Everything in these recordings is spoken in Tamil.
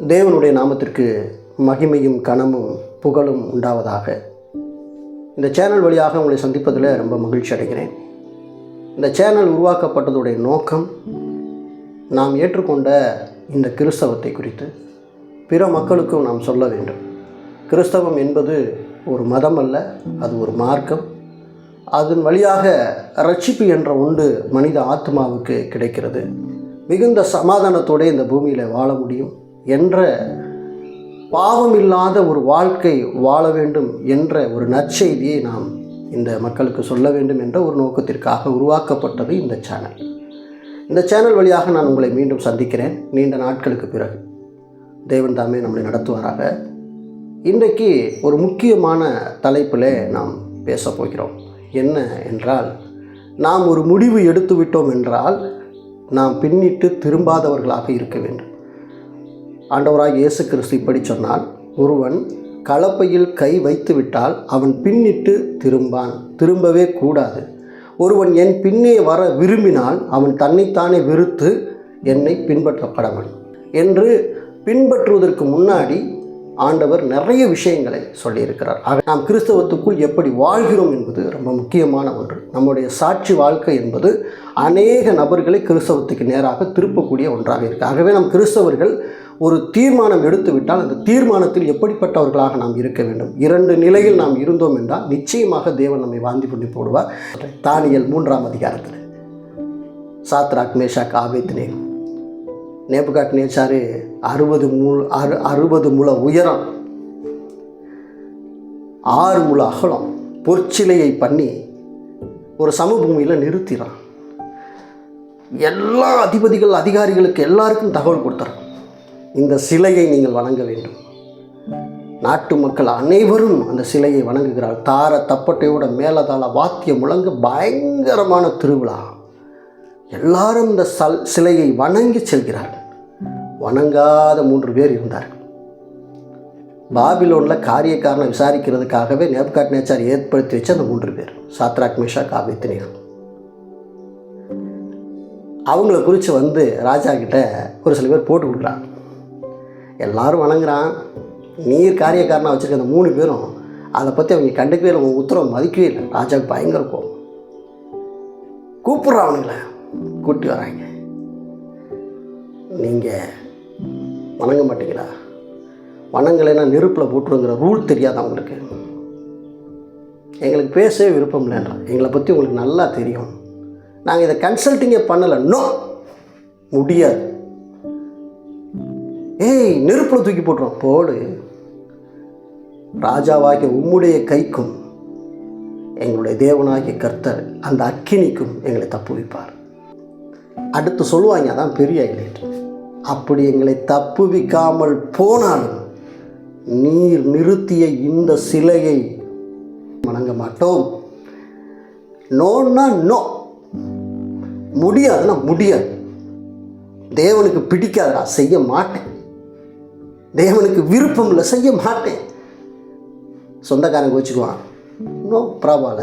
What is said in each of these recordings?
தேவனுடைய நாமத்திற்கு மகிமையும் கனமும் புகழும் உண்டாவதாக. இந்த சேனல் வழியாக உங்களை சந்திப்பதில் ரொம்ப மகிழ்ச்சி அடைகிறேன். இந்த சேனல் உருவாக்கப்பட்டதுடைய நோக்கம் நாம் ஏற்றுக்கொண்ட இந்த கிறிஸ்தவத்தை குறித்து பிற மக்களுக்கும் நாம் சொல்ல வேண்டும். கிறிஸ்தவம் என்பது ஒரு மதம் அல்ல அது ஒரு மார்க்கம். அதன் வழியாக ரட்சிப்பு என்ற ஒன்று மனித ஆத்மாவுக்கு கிடைக்கிறது. மிகுந்த சமாதானத்தோடு இந்த பூமியில் வாழ முடியும். என்ற பாவம் இல்லாத ஒரு வாழ்க்கை வாழ வேண்டும் என்ற ஒரு நற்செய்தியை நாம் இந்த மக்களுக்கு சொல்ல வேண்டும் என்ற ஒரு நோக்கத்திற்காக உருவாக்கப்பட்டது இந்த சேனல். இந்த சேனல் வழியாக நான் உங்களை மீண்டும் சந்திக்கிறேன். நீண்ட நாட்களுக்கு பிறகு. தேவன் தாமே நம்மளை நடத்துவாராக. இன்றைக்கு ஒரு முக்கியமான தலைப்பில் நாம் பேசப் போகிறோம். என்ன என்றால் நாம் ஒரு முடிவு எடுத்து விட்டோம் என்றால் நாம் பின்னிட்டு திரும்பாதவர்களாக இருக்க வேண்டும். ஆண்டவராக இயேசு கிறிஸ்து இப்படி சொன்னால் ஒருவன் கலப்பையில் கை வைத்து விட்டால் அவன் பின்னிட்டு திரும்பான். திரும்பவே கூடாது. ஒருவன் என் பின்னே வர விரும்பினால் அவன் தன்னைத்தானே வெறுத்து என்னை பின்பற்றப்படவன் என்று பின்பற்றுவதற்கு முன்னாடி ஆண்டவர் நிறைய விஷயங்களை சொல்லியிருக்கிறார். ஆக நாம் கிறிஸ்தவத்துக்குள் எப்படி வாழ்கிறோம் என்பது ரொம்ப முக்கியமான ஒன்று. நம்முடைய சாட்சி வாழ்க்கை என்பது அநேக நபர்களை கிறிஸ்தவத்துக்கு நேராக திருப்பக்கூடிய ஒன்றாக இருக்குது ஆகவே நம் கிறிஸ்தவர்கள் ஒரு தீர்மானம் எடுத்துவிட்டால் அந்த தீர்மானத்தில் எப்படிப்பட்டவர்களாக நாம் இருக்க வேண்டும்? இரண்டு நிலையில் நாம் இருந்தோம் என்றால் நிச்சயமாக தேவன் நம்மை வாந்தி பண்ணி போடுவார். தானியல் மூன்றாம் அதிகாரத்தில். Shadrach Meshach ஆபேத்னே. நேபுகாட் நேச்சாரு அறுபது முழு அறு அறுபது முழ உயரம். ஆறு முழ அகலம். பொற்சிலையை பண்ணி ஒரு சமபூமியில் நிறுத்திறான். எல்லா அதிபதிகள் அதிகாரிகளுக்கு எல்லாருக்கும் தகவல் கொடுத்துறான். இந்த சிலையை நீங்கள் வணங்க வேண்டும். நாட்டு மக்கள் அனைவரும் அந்த சிலையை வணங்குகிறார் தார தப்பட்டையோட மேலதாள வாத்தியம் முழங்க பயங்கரமான திருவிழா. எல்லாரும் இந்த சல் சிலையை வணங்கி செல்கிறார்கள். வணங்காத மூன்று பேர் இருந்தார்கள் பாபிலோனில் காரியக்காரனை விசாரிக்கிறதுக்காகவே நேப்காட் நேச்சார் ஏற்படுத்தி வச்ச அந்த மூன்று பேர். சாத்ராக் மிஷா காவித்தினர் அவங்கள குறித்து வந்து ராஜா கிட்ட ஒரு சில பேர் போட்டு கொடுக்குறாங்க. எல்லாரும் வணங்குறான். நீர் காரியக்காரனாக வச்சுருக்க அந்த மூணு பேரும் அதை பற்றி அவங்க கண்டுக்கவே இல்லை உங்கள் உத்தரவு மதிக்கவே இல்லை. ராஜாவுக்கு பயங்கர கோபம். கூப்பிட்றான் அவனுங்கள. கூட்டி வராங்க. நீங்கள் வணங்க மாட்டீங்களா? வணங்கலைன்னா நெருப்பில் போட்டுருங்கிற ரூல் தெரியாது அவங்களுக்கு எங்களுக்கு பேசவே விருப்பம் இல்லைன்றான் எங்களை பற்றி உங்களுக்கு நல்லா தெரியும். நாங்கள் இதை கன்சல்ட்டிங்கே பண்ணலை. நோ! முடியாது. ஏய் நெருப்பில் தூக்கி போட்டுரும். போடு. ராஜாவாகிய உம்முடைய கைக்கும் எங்களுடைய தேவனாகிய கர்த்தர் அந்த அக்கினிக்கும் எங்களை தப்புவிப்பார். அடுத்து சொல்லுவாங்க அதான் பெரிய ஹைலைட். அப்படி எங்களை தப்புவிக்காமல் போனாலும் நீர் நிறுத்திய இந்த சிலையை வணங்க மாட்டோம். நோன்னா நோ. முடியாதுன்னா முடியாது. தேவனுக்கு பிடிக்காதடா செய்ய மாட்டேன். தேவனுக்கு விருப்பம் இல்லை செய்ய மாட்டேன். சொந்தக்காரன் கோச்சிக்குவான். இன்னும் பரவாயில்ல.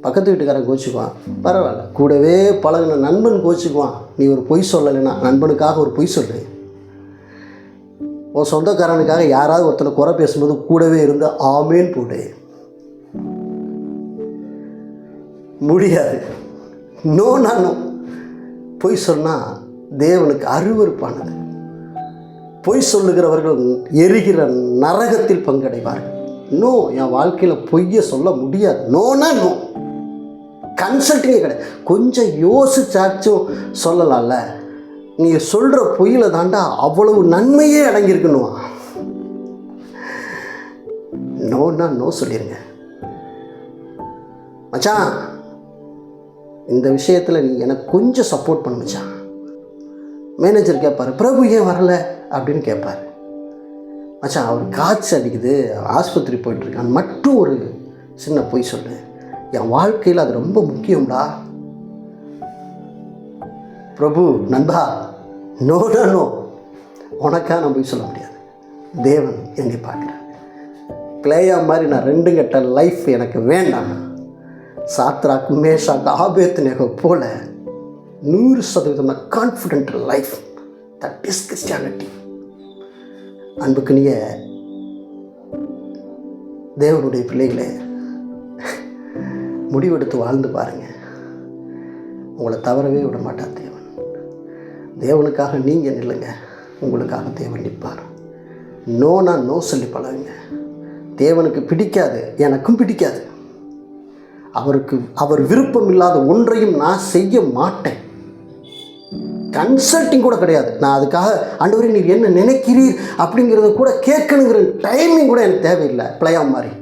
பக்கத்து வீட்டுக்காரன் கோச்சிக்குவான். பரவாயில்ல. கூடவே பழகின நண்பன் கோச்சிக்குவான். நீ ஒரு பொய் சொல்லலைன்னா நண்பனுக்காக ஒரு பொய் சொல்லு. உன் சொந்தக்காரனுக்காக யாராவது ஒருத்தனை குறை பேசும்போது கூடவே இருந்து ஆமேன் போடு. முடியாது. நோ நானும் பொய் சொன்னால் தேவனுக்கு அருவருப்பானது. பொய் சொல்லுகிறவர்கள் எரிகிற நரகத்தில் பங்கடைவார்கள். நோ என் வாழ்க்கையில் பொய்யை சொல்ல முடியாது. நோனா நோ கன்சல்ட்டிங்கே கிடையாது. கொஞ்சம் யோசிச்சாச்சும் சொல்லலாம்ல. நீங்கள் சொல்கிற பொய்யில் தாண்டா அவ்வளவு நன்மையே அடங்கியிருக்கணும் நோன்னா நோ சொல்லிடுங்க மச்சான் இந்த விஷயத்தில் நீ எனக்கு கொஞ்சம் சப்போர்ட் பண்ணு மச்சான். மேனேஜர் கேட்பார் பிரபு ஏன் வரலை? அப்படின்னு கேட்பார். மச்சான் அவர் காய்ச்சல் அடிக்குது ஆஸ்பத்திரி போயிட்டுருக்கான். மட்டும் ஒரு சின்ன பொய் சொல்லு. என் வாழ்க்கையில் அது ரொம்ப முக்கியம்டா. பிரபு நண்பா நோ நோ உனக்காக நான் போய் சொல்ல முடியாது. தேவன் என்னை பார்க்குறார்? பிளேயா மாதிரி நான் ரெண்டு கட்ட லைஃப் எனக்கு வேண்டாம். சாத்ராக் மேஷாக் ஆபேத் நேக போல நூறு சதவீதம் confident life that is Christianity அன்புக்குனிய தேவனுடைய பிள்ளைகளை முடிவெடுத்து வாழ்ந்து பாருங்கள் உங்களை தவறவே விட மாட்டார் தேவன். தேவனுக்காக நீங்கள் நில்லுங்க. உங்களுக்காக தேவன் நிற்பார். நோனா நோ சொல்லி பழகுங்க. தேவனுக்கு பிடிக்காது எனக்கும் பிடிக்காது. அவருக்கு அவர் விருப்பம் இல்லாத ஒன்றையும் நான் செய்ய மாட்டேன். கன்சல்ட்டிங் கூட கிடையாது. நான் அதுக்காக ஆண்டவரே நீர் என்ன நினைக்கிறீர்? அப்படிங்கிறத கூட கேட்கணுங்கிற டைமிங் கூட எனக்கு தேவையில்லை. பிள்ளையா மாதிரி.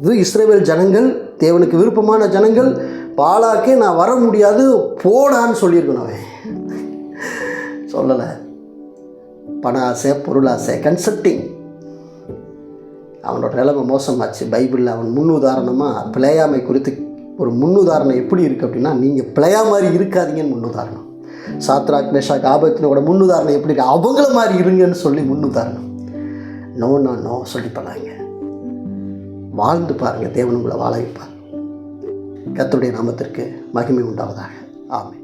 இது இஸ்ரேவேல் ஜனங்கள் தேவனுக்கு விருப்பமான ஜனங்கள் பாலாக்கே நான் வர முடியாது போடான்னு சொல்லியிருக்கணும் அவன். சொல்லலை. பண ஆசை பொருள் ஆசை கன்சல்ட்டிங் அவனோட நிலைமை மோசமாச்சு. பைபிளில் அவன் முன்னுதாரணமாக பிழையாமை குறித்து ஒரு முன்னுதாரணம் எப்படி இருக்குது அப்படின்னா நீங்கள் பிழையா மாதிரி இருக்காதீங்கன்னு முன்னுதாரணம். சாத்ராக் மேஷாக் ஆபத்தினோட முன்னுதாரணம் எப்படி இருக்கு? அவங்கள மாதிரி இருங்கன்னு சொல்லி முன்னுதாரணம். நோ நோ நோ சொல்லி பண்ணாங்க வாழ்ந்து பாருங்கள் தேவன் உங்களை வாழ வைப்பார். கத்துடைய நாமத்திற்கு மகிமை உண்டாவதாக. ஆமை